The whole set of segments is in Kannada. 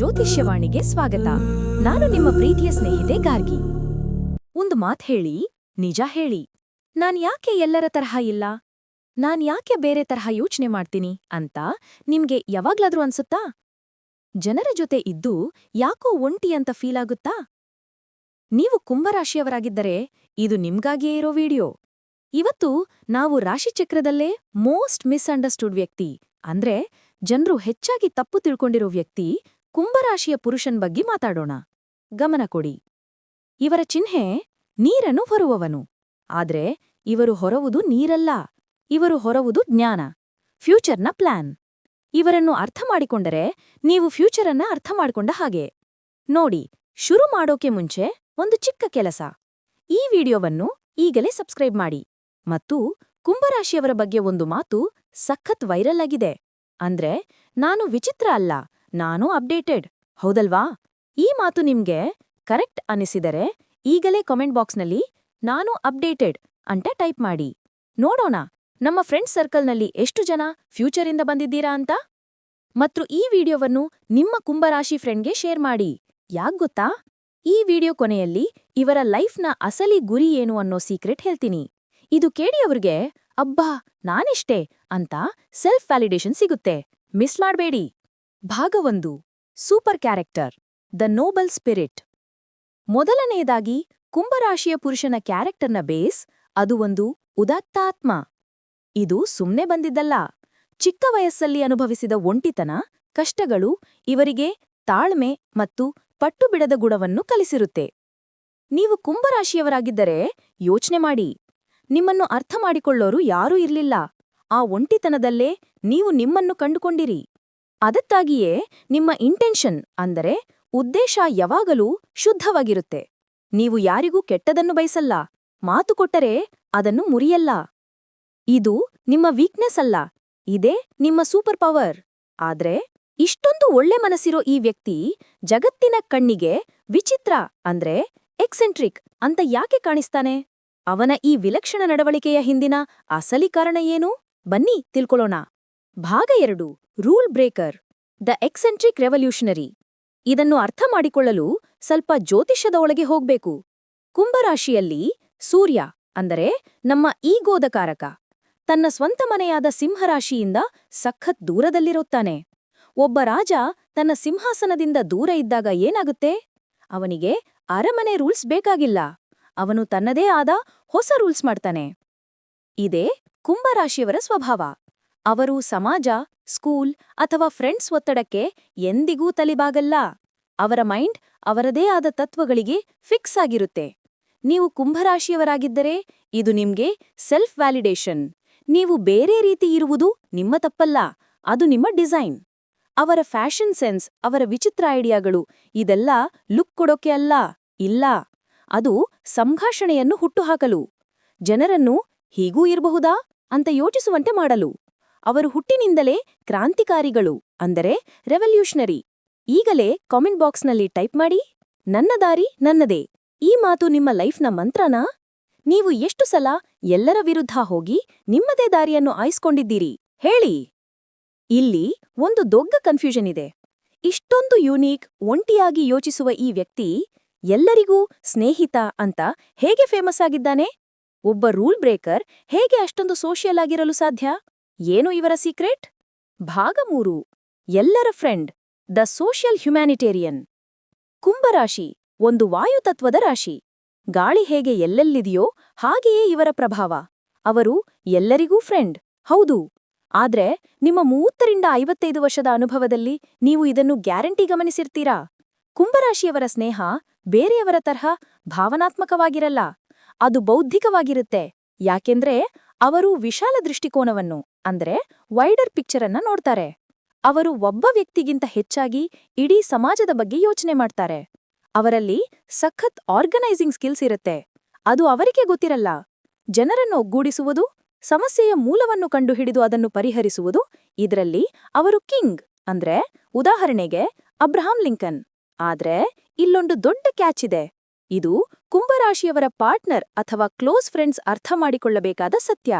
ಜ್ಯೋತಿಷ್ಯವಾಣಿಗೆ ಸ್ವಾಗತ. ನಾನು ನಿಮ್ಮ ಪ್ರೀತಿಯ ಸ್ನೇಹಿತೆ ಗಾರ್ಗಿ. ಒಂದು ಮಾತ್ ಹೇಳಿ, ನಿಜ ಹೇಳಿ. ನಾನ್ ಯಾಕೆ ಎಲ್ಲರ ತರಹ ಇಲ್ಲ? ನಾನ್ ಯಾಕೆ ಬೇರೆ ತರಹ ಯೋಚನೆ ಮಾಡ್ತೀನಿ ಅಂತ ನಿಮ್ಗೆ ಯಾವಾಗ್ಲಾದ್ರೂ ಅನ್ಸುತ್ತಾ? ಜನರ ಜೊತೆ ಇದ್ದು ಯಾಕೋ ಒಂಟಿ ಅಂತ ಫೀಲ್ ಆಗುತ್ತಾ? ನೀವು ಕುಂಭರಾಶಿಯವರಾಗಿದ್ದರೆ ಇದು ನಿಮ್ಗಾಗಿಯೇ ಇರೋ ವಿಡಿಯೋ. ಇವತ್ತು ನಾವು ರಾಶಿಚಕ್ರದಲ್ಲೇ ಮೋಸ್ಟ್ ಮಿಸ್ಅಂಡರ್ಸ್ಟುಡ್ ವ್ಯಕ್ತಿ, ಅಂದ್ರೆ ಜನರು ಹೆಚ್ಚಾಗಿ ತಪ್ಪು ತಿಳ್ಕೊಂಡಿರೋ ವ್ಯಕ್ತಿ ಕುಂಭರಾಶಿಯ ಪುರುಷನ್ ಬಗ್ಗೆ ಮಾತಾಡೋಣ. ಗಮನ ಕೊಡಿ. ಇವರ ಚಿಹ್ನೆ ನೀರನ್ನು ಹೊರುವವನು. ಆದ್ರೆ ಇವರು ಹೊರವುದು ನೀರಲ್ಲ. ಇವರು ಹೊರವುದು ಜ್ಞಾನ. ಫ್ಯೂಚರ್ನ ಪ್ಲಾನ್. ಇವರನ್ನು ಅರ್ಥ ಮಾಡಿಕೊಂಡರೆ ನೀವು ಫ್ಯೂಚರನ್ನ ಅರ್ಥ ಮಾಡಿಕೊಂಡ ಹಾಗೆ. ನೋಡಿ, ಶುರು ಮಾಡೋಕೆ ಮುಂಚೆ ಒಂದು ಚಿಕ್ಕ ಕೆಲಸ. ಈ ವಿಡಿಯೋವನ್ನು ಈಗಲೇ ಸಬ್ಸ್ಕ್ರೈಬ್ ಮಾಡಿ. ಮತ್ತು ಕುಂಭರಾಶಿಯವರ ಬಗ್ಗೆ ಒಂದು ಮಾತು ಸಖತ್ ವೈರಲ್ ಆಗಿದೆ. ಅಂದ್ರೆ ನಾನು ವಿಚಿತ್ರ ಅಲ್ಲ. ನಾನು ಅಪ್ಡೇಟೆಡ್. ಹೌದಲ್ವಾ? ಈ ಮಾತು ನಿಮ್ಗೆ ಕರೆಕ್ಟ್ ಅನಿಸಿದರೆ ಈಗಲೇ ಕಾಮೆಂಟ್ ಬಾಕ್ಸ್ನಲ್ಲಿ ನಾನು ಅಪ್ಡೇಟೆಡ್ ಅಂತ ಟೈಪ್ ಮಾಡಿ. ನೋಡೋಣ, ನಮ್ಮ ಫ್ರೆಂಡ್ಸ್ ಸರ್ಕಲ್ನಲ್ಲಿ ಎಷ್ಟು ಜನ ಫ್ಯೂಚರಿಂದ ಬಂದಿದ್ದೀರಾ ಅಂತ? ಮತ್ತು ಈ ವಿಡಿಯೋವನ್ನು ನಿಮ್ಮ ಕುಂಭರಾಶಿ ಫ್ರೆಂಡ್ಗೆ ಶೇರ್ ಮಾಡಿ. ಯಾಕ್ ಗೊತ್ತಾ? ಈ ವಿಡಿಯೋ ಕೊನೆಯಲ್ಲಿ ಇವರ ಲೈಫ್ನ ಅಸಲಿ ಗುರಿ ಏನು ಅನ್ನೋ ಸೀಕ್ರೆಟ್ ಹೇಳ್ತೀನಿ. ಇದು ಕೇಳಿ ಅವ್ರಿಗೆ ಅಬ್ಬಾ, ನಾನಿಷ್ಟೇ? ಅಂತ ಸೆಲ್ಫ್ ವ್ಯಾಲಿಡೇಷನ್ ಸಿಗುತ್ತೆ. ಮಿಸ್ ಮಾಡ್ಬೇಡಿ. ಭಾಗ ಒಂದು, super character, the noble spirit. ಮೊದಲನೆಯದಾಗಿ, ಕುಂಭರಾಶಿಯ ಪುರುಷನ ಕ್ಯಾರೆಕ್ಟರ್ನ ಬೇಸ್, ಅದು ಒಂದು ಉದಾತ್ತಾತ್ಮ. ಇದು ಸುಮ್ನೆ ಬಂದಿದ್ದಲ್ಲ. ಚಿಕ್ಕ ವಯಸ್ಸಲ್ಲಿ ಅನುಭವಿಸಿದ ಒಂಟಿತನ, ಕಷ್ಟಗಳು, ಇವರಿಗೆ ತಾಳ್ಮೆ ಮತ್ತು ಪಟ್ಟು ಬಿಡದ ಗುಣವನ್ನು ಕಲಿಸಿರುತ್ತೆ. ನೀವು ಕುಂಭರಾಶಿಯವರಾಗಿದ್ದರೆ ಯೋಚನೆ ಮಾಡಿ. ನಿಮ್ಮನ್ನು ಅರ್ಥ ಮಾಡಿಕೊಳ್ಳೋರು ಯಾರೂ ಇರ್ಲಿಲ್ಲ. ಆ ಒಂಟಿತನದಲ್ಲೇ ನೀವು ನಿಮ್ಮನ್ನು ಕಂಡುಕೊಂಡಿರಿ. ಅದಕ್ಕಾಗಿಯೇ ನಿಮ್ಮ ಇಂಟೆನ್ಷನ್ ಅಂದರೆ ಉದ್ದೇಶ ಯಾವಾಗಲೂ ಶುದ್ಧವಾಗಿರುತ್ತೆ. ನೀವು ಯಾರಿಗೂ ಕೆಟ್ಟದನ್ನು ಬಯಸಲ್ಲ, ಮಾತು ಕೊಟ್ಟರೆ ಅದನ್ನು ಮುರಿಯಲ್ಲ. ಇದು ನಿಮ್ಮ ವೀಕ್ನೆಸ್ ಅಲ್ಲ, ಇದೇ ನಿಮ್ಮ ಸೂಪರ್ ಪವರ್ ಆದ್ರೆ ಇಷ್ಟೊಂದು ಒಳ್ಳೆ ಮನಸ್ಸಿರೋ ಈ ವ್ಯಕ್ತಿ ಜಗತ್ತಿನ ಕಣ್ಣಿಗೆ ವಿಚಿತ್ರ ಅಂದ್ರೆ ಎಕ್ಸೆಂಟ್ರಿಕ್ ಅಂತ ಯಾಕೆ ಕಾಣಿಸ್ತಾನೆ? ಅವನ ಈ ವಿಲಕ್ಷಣ ನಡವಳಿಕೆಯ ಹಿಂದಿನ ಅಸಲಿ ಕಾರಣ ಏನು? ಬನ್ನಿ ತಿಳ್ಕೊಳ್ಳೋಣ. ಭಾಗ ಎರಡು, rule breaker, the eccentric revolutionary. ಇದನ್ನು ಅರ್ಥ ಮಾಡಿಕೊಳ್ಳಲು ಸ್ವಲ್ಪ ಜ್ಯೋತಿಷ್ಯದ ಒಳಗೆ ಹೋಗ್ಬೇಕು. ಕುಂಭರಾಶಿಯಲ್ಲಿ ಸೂರ್ಯ, ಅಂದರೆ ನಮ್ಮ ಈಗೋದ ಕಾರಕ ತನ್ನ ಸ್ವಂತ ಮನೆಯಾದ ಸಿಂಹರಾಶಿಯಿಂದ ಸಖತ್ ದೂರದಲ್ಲಿರುತ್ತಾನೆ. ಒಬ್ಬ ರಾಜ ತನ್ನ ಸಿಂಹಾಸನದಿಂದ ದೂರ ಇದ್ದಾಗ ಏನಾಗುತ್ತೆ? ಅವನಿಗೆ ಅರಮನೆ ರೂಲ್ಸ್ ಬೇಕಾಗಿಲ್ಲ. ಅವನು ತನ್ನದೇ ಆದ ಹೊಸ ರೂಲ್ಸ್ ಮಾಡ್ತಾನೆ. ಇದೇ ಕುಂಭರಾಶಿಯವರ ಸ್ವಭಾವ. ಅವರು ಸಮಾಜ, ಸ್ಕೂಲ್ ಅಥವಾ ಫ್ರೆಂಡ್ಸ್ ಒತ್ತಡಕ್ಕೆ ಎಂದಿಗೂ ತಲಿಬಾಗಲ್ಲ. ಅವರ ಮೈಂಡ್ ಅವರದೇ ಆದ ತತ್ವಗಳಿಗೆ ಫಿಕ್ಸ್ ಆಗಿರುತ್ತೆ. ನೀವು ಕುಂಭರಾಶಿಯವರಾಗಿದ್ದರೆ ಇದು ನಿಮ್ಗೆ ಸೆಲ್ಫ್ ವ್ಯಾಲಿಡೇಷನ್. ನೀವು ಬೇರೆ ರೀತಿ ಇರುವುದು ನಿಮ್ಮ ತಪ್ಪಲ್ಲ, ಅದು ನಿಮ್ಮ ಡಿಸೈನ್. ಅವರ ಫ್ಯಾಷನ್ ಸೆನ್ಸ್, ಅವರ ವಿಚಿತ್ರ ಐಡಿಯಾಗಳು ಇದೆಲ್ಲ ಲುಕ್ ಕೊಡೋಕೆ ಅಲ್ಲ, ಇಲ್ಲ. ಅದು ಸಂಭಾಷಣೆಯನ್ನು ಹುಟ್ಟುಹಾಕಲು ಜನರನ್ನು ಹೀಗೂ ಇರಬಹುದಾ ಅಂತ ಯೋಚಿಸುವಂತೆ ಮಾಡಲು. ಅವರು ಹುಟ್ಟಿನಿಂದಲೇ ಕ್ರಾಂತಿಕಾರಿಗಳು, ಅಂದರೆ ರೆವಲ್ಯೂಷನರಿ. ಈಗಲೇ ಕಾಮೆಂಟ್ ಬಾಕ್ಸ್ನಲ್ಲಿ ಟೈಪ್ ಮಾಡಿ, ನನ್ನ ದಾರಿ ನನ್ನದೇ. ಈ ಮಾತು ನಿಮ್ಮ ಲೈಫ್ನ ಮಂತ್ರನಾ? ನೀವು ಎಷ್ಟು ಸಲ ಎಲ್ಲರ ವಿರುದ್ಧ ಹೋಗಿ ನಿಮ್ಮದೇ ದಾರಿಯನ್ನು ಆಯ್ಸ್ಕೊಂಡಿದ್ದೀರಿ? ಹೇಳಿ. ಇಲ್ಲಿ ಒಂದು ದೊಡ್ಡ ಕನ್ಫ್ಯೂಷನ್ ಇದೆ. ಇಷ್ಟೊಂದು ಯೂನೀಕ್ ಒಂಟಿಯಾಗಿ ಯೋಚಿಸುವ ಈ ವ್ಯಕ್ತಿ ಎಲ್ಲರಿಗೂ ಸ್ನೇಹಿತ ಅಂತ ಹೇಗೆ ಫೇಮಸ್ ಆಗಿದ್ದಾನೆ? ಒಬ್ಬ ರೂಲ್ ಬ್ರೇಕರ್ ಹೇಗೆ ಅಷ್ಟೊಂದು ಸೋಷಿಯಲ್ ಆಗಿರಲು ಸಾಧ್ಯ? ಏನು ಇವರ ಸೀಕ್ರೆಟ್? ಭಾಗ ಮೂರು. ಎಲ್ಲರ ಫ್ರೆಂಡ್, ದ ಸೋಷಿಯಲ್ ಹ್ಯುಮ್ಯಾನಿಟೇರಿಯನ್. ಕುಂಭರಾಶಿ, ಒಂದು ವಾಯುತತ್ವದ ರಾಶಿ. ಗಾಳಿ ಹೇಗೆ ಎಲ್ಲೆಲ್ಲಿದೆಯೋ ಹಾಗೆಯೇ ಇವರ ಪ್ರಭಾವ. ಅವರು ಎಲ್ಲರಿಗೂ ಫ್ರೆಂಡ್. ಹೌದು. ಆದ್ರೆ, ನಿಮ್ಮ ಮೂವತ್ತರಿಂದ ಐವತ್ತೈದು ವರ್ಷದ ಅನುಭವದಲ್ಲಿ ನೀವು ಇದನ್ನು ಗ್ಯಾರಂಟಿ ಗಮನಿಸಿರ್ತೀರಾ? ಕುಂಭರಾಶಿಯವರ ಸ್ನೇಹ ಬೇರೆಯವರ ತರಹ ಭಾವನಾತ್ಮಕವಾಗಿರಲ್ಲ. ಅದು ಬೌದ್ಧಿಕವಾಗಿರುತ್ತೆ. ಯಾಕೆಂದ್ರೆ ಅವರು ವಿಶಾಲ ದೃಷ್ಟಿಕೋನವನ್ನು, ಅಂದ್ರೆ ವೈಡರ್ ಪಿಕ್ಚರ್ ಅನ್ನ ನೋಡ್ತಾರೆ. ಅವರು ಒಬ್ಬ ವ್ಯಕ್ತಿಗಿಂತ ಹೆಚ್ಚಾಗಿ ಇಡೀ ಸಮಾಜದ ಬಗ್ಗೆ ಯೋಚನೆ ಮಾಡ್ತಾರೆ. ಅವರಲ್ಲಿ ಸಖತ್ ಆರ್ಗನೈಸಿಂಗ್ ಸ್ಕಿಲ್ಸ್ ಇರುತ್ತೆ. ಅದು ಅವರಿಗೆ ಗೊತ್ತಿರಲ್ಲ. ಜನರನ್ನು ಒಗ್ಗೂಡಿಸುವುದು, ಸಮಸ್ಯೆಯ ಮೂಲವನ್ನು ಕಂಡುಹಿಡಿದು ಅದನ್ನು ಪರಿಹರಿಸುವುದು, ಇದರಲ್ಲಿ ಅವರು ಕಿಂಗ್, ಅಂದ್ರೆ ಉದಾಹರಣೆಗೆ ಅಬ್ರಹಾಂ ಲಿಂಕನ್. ಆದ್ರೆ ಇಲ್ಲೊಂದು ದೊಡ್ಡ ಕ್ಯಾಚ್ ಇದೆ. ಇದು ಕುಂಭರಾಶಿಯವರ ಪಾರ್ಟ್ನರ್ ಅಥವಾ ಕ್ಲೋಸ್ ಫ್ರೆಂಡ್ಸ್ ಅರ್ಥ ಮಾಡಿಕೊಳ್ಳಬೇಕಾದ ಸತ್ಯ.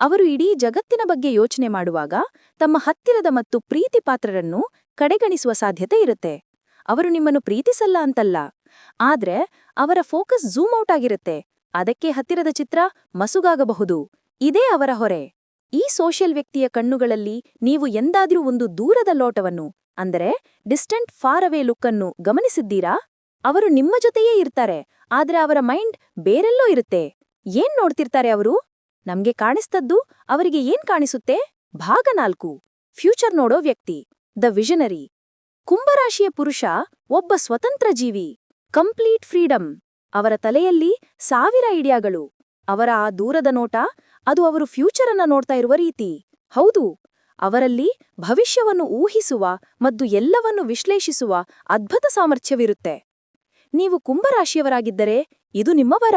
ಅವರು ಇಡೀ ಜಗತ್ತಿನ ಬಗ್ಗೆ ಯೋಚನೆ ಮಾಡುವಾಗ ತಮ್ಮ ಹತ್ತಿರದ ಮತ್ತು ಪ್ರೀತಿ ಪಾತ್ರರನ್ನು ಕಡೆಗಣಿಸುವ ಸಾಧ್ಯತೆ ಇರುತ್ತೆ. ಅವರು ನಿಮ್ಮನ್ನು ಪ್ರೀತಿಸಲ್ಲ ಅಂತಲ್ಲ. ಆದ್ರೆ ಅವರ ಫೋಕಸ್ ಝೂಮ್ ಔಟ್ ಆಗಿರುತ್ತೆ. ಅದಕ್ಕೆ ಹತ್ತಿರದ ಚಿತ್ರ ಮಸುಗಾಗಬಹುದು. ಇದೇ ಅವರ ಹೊರೆ. ಈ ಸೋಷಿಯಲ್ ವ್ಯಕ್ತಿಯ ಕಣ್ಣುಗಳಲ್ಲಿ ನೀವು ಎಂದಾದ್ರೂ ಒಂದು ದೂರದ ಲೋಟವನ್ನು, ಅಂದರೆ ಡಿಸ್ಟೆಂಟ್, ಫಾರ್ ಅವೇ ಲುಕ್ಕನ್ನು ಗಮನಿಸಿದ್ದೀರಾ? ಅವರು ನಿಮ್ಮ ಜೊತೆಯೇ ಇರ್ತಾರೆ, ಆದ್ರೆ ಅವರ ಮೈಂಡ್ ಬೇರೆಲ್ಲೋ ಇರುತ್ತೆ. ಏನ್ ನೋಡ್ತಿರ್ತಾರೆ ಅವರು? ನಮ್ಗೆ ಕಾಣಿಸ್ತದ್ದು ಅವರಿಗೆ ಏನ್ ಕಾಣಿಸುತ್ತೆ? ಭಾಗ ನಾಲ್ಕು, ಫ್ಯೂಚರ್ ನೋಡೋ ವ್ಯಕ್ತಿ, ದ ವಿಷನರಿ. ಕುಂಭರಾಶಿಯ ಪುರುಷ, ಒಬ್ಬ ಸ್ವತಂತ್ರ ಜೀವಿ, ಕಂಪ್ಲೀಟ್ ಫ್ರೀಡಮ್ ಅವರ ತಲೆಯಲ್ಲಿ ಸಾವಿರ ಐಡಿಯಾಗಳು. ಅವರ ಆ ದೂರದ ನೋಟ, ಅದು ಅವರು ಫ್ಯೂಚರ್ ಅನ್ನ ನೋಡ್ತಾ ಇರುವ ರೀತಿ. ಹೌದು, ಅವರಲ್ಲಿ ಭವಿಷ್ಯವನ್ನು ಊಹಿಸುವ ಮತ್ತು ಎಲ್ಲವನ್ನು ವಿಶ್ಲೇಷಿಸುವ ಅದ್ಭುತ ಸಾಮರ್ಥ್ಯವಿರುತ್ತೆ. ನೀವು ಕುಂಭರಾಶಿಯವರಾಗಿದ್ದರೆ ಇದು ನಿಮ್ಮ ವರ.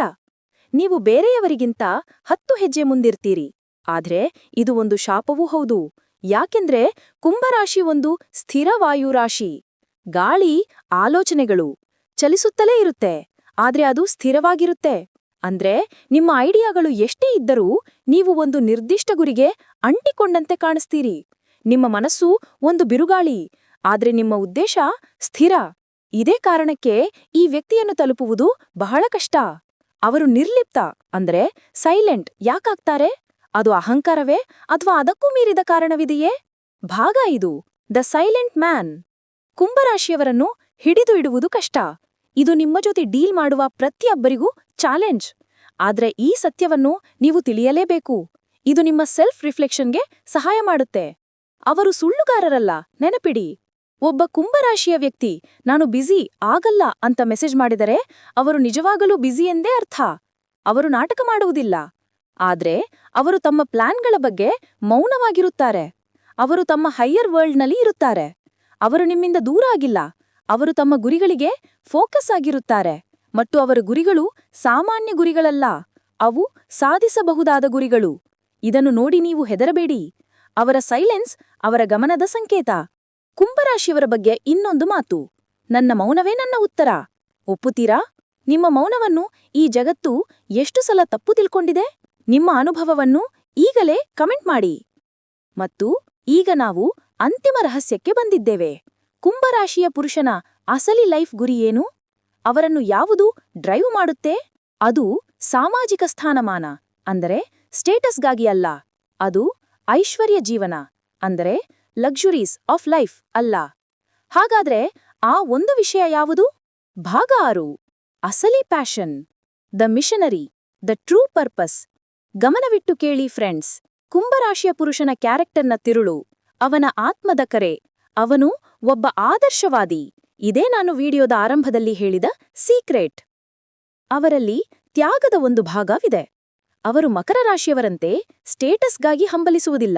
ನೀವು ಬೇರೆಯವರಿಗಿಂತ ಹತ್ತು ಹೆಜ್ಜೆ ಮುಂದಿರ್ತೀರಿ. ಆದ್ರೆ ಇದು ಒಂದು ಶಾಪವೂ ಹೌದು. ಯಾಕೆಂದ್ರೆ ಕುಂಭರಾಶಿ ಒಂದು ಸ್ಥಿರ ವಾಯುರಾಶಿ. ಗಾಳಿ, ಆಲೋಚನೆಗಳು ಚಲಿಸುತ್ತಲೇ ಇರುತ್ತೆ. ಆದ್ರೆ ಅದು ಸ್ಥಿರವಾಗಿರುತ್ತೆ. ಅಂದ್ರೆ ನಿಮ್ಮ ಐಡಿಯಾಗಳು ಎಷ್ಟೇ ಇದ್ದರೂ ನೀವು ಒಂದು ನಿರ್ದಿಷ್ಟ ಗುರಿಗೆ ಅಂಟಿಕೊಂಡಂತೆ ಕಾಣಿಸ್ತೀರಿ. ನಿಮ್ಮ ಮನಸ್ಸು ಒಂದು ಬಿರುಗಾಳಿ. ಆದ್ರೆ ನಿಮ್ಮ ಉದ್ದೇಶ ಸ್ಥಿರ. ಇದೇ ಕಾರಣಕ್ಕೆ ಈ ವ್ಯಕ್ತಿಯನ್ನು ತಲುಪುವುದು ಬಹಳ ಕಷ್ಟ. ಅವರು ನಿರ್ಲಿಪ್ತ, ಅಂದ್ರೆ ಸೈಲೆಂಟ್ ಯಾಕಾಗ್ತಾರೆ? ಅದು ಅಹಂಕಾರವೇ ಅಥವಾ ಅದಕ್ಕೂ ಮೀರಿದ ಕಾರಣವಿದೆಯೇ? ಭಾಗ ಇದು, ದ ಸೈಲೆಂಟ್ ಮ್ಯಾನ್. ಕುಂಭರಾಶಿಯವರನ್ನು ಹಿಡಿದು ಇಡುವುದು ಕಷ್ಟ. ಇದು ನಿಮ್ಮ ಜೊತೆ ಡೀಲ್ ಮಾಡುವ ಪ್ರತಿಯೊಬ್ಬರಿಗೂ ಚಾಲೆಂಜ್. ಆದ್ರೆ ಈ ಸತ್ಯವನ್ನು ನೀವು ತಿಳಿಯಲೇಬೇಕು. ಇದು ನಿಮ್ಮ ಸೆಲ್ಫ್ ರಿಫ್ಲೆಕ್ಷನ್ಗೆ ಸಹಾಯ ಮಾಡುತ್ತೆ. ಅವರು ಸುಳ್ಳುಗಾರರಲ್ಲ, ನೆನಪಿಡಿ. ಒಬ್ಬ ಕುಂಭರಾಶಿಯ ವ್ಯಕ್ತಿ, ನಾನು ಬ್ಯುಸಿ ಆಗಲ್ಲ ಅಂತ ಮೆಸೇಜ್ ಮಾಡಿದರೆ ಅವರು ನಿಜವಾಗಲೂ ಬ್ಯುಸಿ ಎಂದೇ ಅರ್ಥ. ಅವರು ನಾಟಕ ಮಾಡುವುದಿಲ್ಲ. ಆದ್ರೆ ಅವರು ತಮ್ಮ ಪ್ಲಾನ್ಗಳ ಬಗ್ಗೆ ಮೌನವಾಗಿರುತ್ತಾರೆ. ಅವರು ತಮ್ಮ ಹೈಯರ್ ವರ್ಲ್ಡ್ನಲ್ಲಿ ಇರುತ್ತಾರೆ. ಅವರು ನಿಮ್ಮಿಂದ ದೂರ ಆಗಿಲ್ಲ. ಅವರು ತಮ್ಮ ಗುರಿಗಳಿಗೆ ಫೋಕಸ್ ಆಗಿರುತ್ತಾರೆ. ಮತ್ತು ಅವರ ಗುರಿಗಳು ಸಾಮಾನ್ಯ ಗುರಿಗಳಲ್ಲ. ಅವು ಸಾಧಿಸಬಹುದಾದ ಗುರಿಗಳು. ಇದನ್ನು ನೋಡಿ ನೀವು ಹೆದರಬೇಡಿ. ಅವರ ಸೈಲೆನ್ಸ್ ಅವರ ಗಮನದ ಸಂಕೇತ. ಕುಂಭರಾಶಿಯವರ ಬಗ್ಗೆ ಇನ್ನೊಂದು ಮಾತು. ನನ್ನ ಮೌನವೇ ನನ್ನ ಉತ್ತರ. ಒಪ್ಪುತ್ತೀರಾ? ನಿಮ್ಮ ಮೌನವನ್ನು ಈ ಜಗತ್ತು ಎಷ್ಟು ಸಲ ತಪ್ಪು ತಿಳ್ಕೊಂಡಿದೆ? ನಿಮ್ಮ ಅನುಭವವನ್ನು ಈಗಲೇ ಕಮೆಂಟ್ ಮಾಡಿ. ಮತ್ತು ಈಗ ನಾವು ಅಂತಿಮ ರಹಸ್ಯಕ್ಕೆ ಬಂದಿದ್ದೇವೆ. ಕುಂಭರಾಶಿಯ ಪುರುಷನ ಅಸಲಿ ಲೈಫ್ ಗುರಿ ಏನು? ಅವರನ್ನು ಯಾವುದು ಡ್ರೈವ್ ಮಾಡುತ್ತೆ? ಅದು ಸಾಮಾಜಿಕ ಸ್ಥಾನಮಾನ, ಅಂದರೆ ಸ್ಟೇಟಸ್ಗಾಗಿ ಅಲ್ಲ. ಅದು ಐಶ್ವರ್ಯ ಜೀವನ, ಅಂದರೆ ಲಕ್ಸುರೀಸ್ ಆಫ್ ಲೈಫ್ ಅಲ್ಲ. ಹಾಗಾದ್ರೆ ಆ ಒಂದು ವಿಷಯ ಯಾವುದು? ಭಾಗ ಆರು. ಅಸಲಿ passion the missionary the true purpose ಗಮನವಿಟ್ಟು ಕೇಳಿ ಫ್ರೆಂಡ್ಸ್ ಕುಂಭರಾಶಿಯ ಪುರುಷನ ಕ್ಯಾರೆಕ್ಟರ್ನ ತಿರುಳು, ಅವನ ಆತ್ಮದ ಕರೆ, ಅವನು ಒಬ್ಬ ಆದರ್ಶವಾದಿ. ಇದೇ ನಾನು ವಿಡಿಯೋದ ಆರಂಭದಲ್ಲಿ ಹೇಳಿದ ಸೀಕ್ರೆಟ್ ಅವರಲ್ಲಿ ತ್ಯಾಗದ ಒಂದು ಭಾಗವಿದೆ. ಅವರು ಮಕರ ರಾಶಿಯವರಂತೆ ಸ್ಟೇಟಸ್ಗಾಗಿ ಹಂಬಲಿಸುವುದಿಲ್ಲ.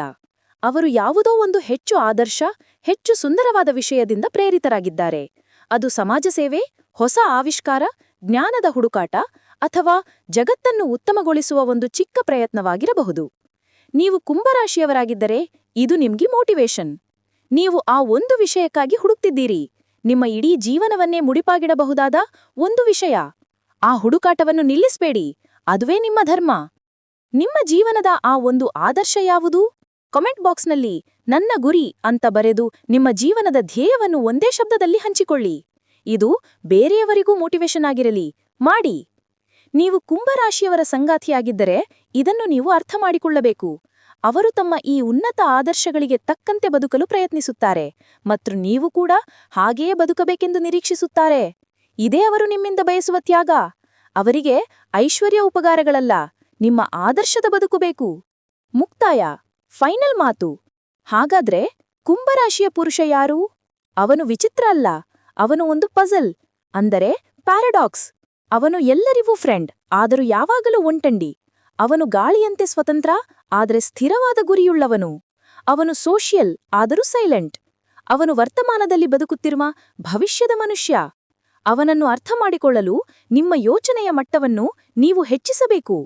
ಅವರು ಯಾವುದೋ ಒಂದು ಹೆಚ್ಚು ಆದರ್ಶ, ಹೆಚ್ಚು ಸುಂದರವಾದ ವಿಷಯದಿಂದ ಪ್ರೇರಿತರಾಗಿದ್ದಾರೆ. ಅದು ಸಮಾಜ ಸೇವೆ, ಹೊಸ ಆವಿಷ್ಕಾರ, ಜ್ಞಾನದ ಹುಡುಕಾಟ ಅಥವಾ ಜಗತ್ತನ್ನು ಉತ್ತಮಗೊಳಿಸುವ ಒಂದು ಚಿಕ್ಕ ಪ್ರಯತ್ನವಾಗಿರಬಹುದು. ನೀವು ಕುಂಭರಾಶಿಯವರಾಗಿದ್ದರೆ ಇದು ನಿಮ್ಗೆ ಮೋಟಿವೇಶನ್. ನೀವು ಆ ಒಂದು ವಿಷಯಕ್ಕಾಗಿ ಹುಡುಕ್ತಿದ್ದೀರಿ. ನಿಮ್ಮ ಇಡೀ ಜೀವನವನ್ನೇ ಮುಡಿಪಾಗಿಡಬಹುದಾದ ಒಂದು ವಿಷಯ. ಆ ಹುಡುಕಾಟವನ್ನು ನಿಲ್ಲಿಸಬೇಡಿ. ಅದುವೇ ನಿಮ್ಮ ಧರ್ಮ. ನಿಮ್ಮ ಜೀವನದ ಆ ಒಂದು ಆದರ್ಶ ಯಾವುದು? ಕಾಮೆಂಟ್ ಬಾಕ್ಸ್ನಲ್ಲಿ ನನ್ನ ಗುರಿ ಅಂತ ಬರೆದು ನಿಮ್ಮ ಜೀವನದ ಧ್ಯೇಯವನ್ನು ಒಂದೇ ಶಬ್ದದಲ್ಲಿ ಹಂಚಿಕೊಳ್ಳಿ. ಇದು ಬೇರೆಯವರಿಗೂ ಮೋಟಿವೇಶನ್ ಆಗಿರಲಿ. ಮಾಡಿ. ನೀವು ಕುಂಭರಾಶಿಯವರ ಸಂಗಾತಿಯಾಗಿದ್ದರೆ ಇದನ್ನು ನೀವು ಅರ್ಥ ಮಾಡಿಕೊಳ್ಳಬೇಕು. ಅವರು ತಮ್ಮ ಈ ಉನ್ನತ ಆದರ್ಶಗಳಿಗೆ ತಕ್ಕಂತೆ ಬದುಕಲು ಪ್ರಯತ್ನಿಸುತ್ತಾರೆ ಮತ್ತು ನೀವು ಕೂಡ ಹಾಗೆಯೇ ಬದುಕಬೇಕೆಂದು ನಿರೀಕ್ಷಿಸುತ್ತಾರೆ. ಇದೇ ಅವರು ನಿಮ್ಮಿಂದ ಬಯಸುವ ತ್ಯಾಗ. ಅವರಿಗೆ ಐಶ್ವರ್ಯ ಉಪಕಾರಗಳಲ್ಲ. ನಿಮ್ಮ ಆದರ್ಶದ ಬದುಕು ಬೇಕು. ಮುಕ್ತಾಯ. ಫೈನಲ್ ಮಾತು. ಹಾಗಾದ್ರೆ ಕುಂಭರಾಶಿಯ ಪುರುಷ ಯಾರು? ಅವನು ವಿಚಿತ್ರ ಅಲ್ಲ, ಅವನು ಒಂದು ಪಜಲ್, ಅಂದರೆ ಪ್ಯಾರಡಾಕ್ಸ್. ಅವನು ಎಲ್ಲರಿಗೂ ಫ್ರೆಂಡ್, ಆದರೂ ಯಾವಾಗಲೂ ಒಂಟಂಡಿ. ಅವನು ಗಾಳಿಯಂತೆ ಸ್ವತಂತ್ರ, ಆದರೆ ಸ್ಥಿರವಾದ ಗುರಿಯುಳ್ಳವನು. ಅವನು ಸೋಷಿಯಲ್, ಆದರೂ ಸೈಲೆಂಟ್. ಅವನು ವರ್ತಮಾನದಲ್ಲಿ ಬದುಕುತ್ತಿರುವ ಭವಿಷ್ಯದ ಮನುಷ್ಯ. ಅವನನ್ನು ಅರ್ಥ ಮಾಡಿಕೊಳ್ಳಲು ನಿಮ್ಮ ಯೋಚನೆಯ ಮಟ್ಟವನ್ನು ನೀವು ಹೆಚ್ಚಿಸಬೇಕು.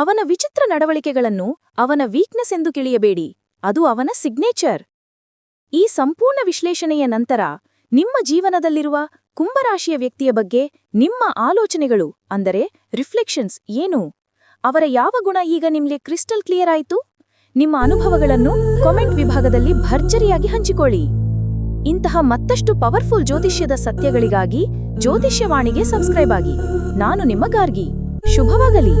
ಅವನ ವಿಚಿತ್ರ ನಡವಳಿಕೆಗಳನ್ನು ಅವನ ವೀಕ್ನೆಸ್ ಎಂದು ತಿಳಿಯಬೇಡಿ. ಅದು ಅವನ ಸಿಗ್ನೇಚರ್ ಈ ಸಂಪೂರ್ಣ ವಿಶ್ಲೇಷಣೆಯ ನಂತರ ನಿಮ್ಮ ಜೀವನದಲ್ಲಿರುವ ಕುಂಭರಾಶಿಯ ವ್ಯಕ್ತಿಯ ಬಗ್ಗೆ ನಿಮ್ಮ ಆಲೋಚನೆಗಳು, ಅಂದರೆ ರಿಫ್ಲೆಕ್ಷನ್ಸ್ ಏನು? ಅವರ ಯಾವ ಗುಣ ಈಗ ನಿಮ್ಗೆ ಕ್ರಿಸ್ಟಲ್ ಕ್ಲಿಯರ್ ಆಯಿತು? ನಿಮ್ಮ ಅನುಭವಗಳನ್ನು ಕಾಮೆಂಟ್ ವಿಭಾಗದಲ್ಲಿ ಭರ್ಜರಿಯಾಗಿ ಹಂಚಿಕೊಳ್ಳಿ. ಇಂತಹ ಮತ್ತಷ್ಟು ಪವರ್ಫುಲ್ ಜ್ಯೋತಿಷ್ಯದ ಸತ್ಯಗಳಿಗಾಗಿ ಜ್ಯೋತಿಷ್ಯವಾಣಿಗೆ ಸಬ್ಸ್ಕ್ರೈಬ್ ಆಗಿ. ನಾನು ನಿಮ್ಮ ಗಾರ್ಗಿ. ಶುಭವಾಗಲಿ.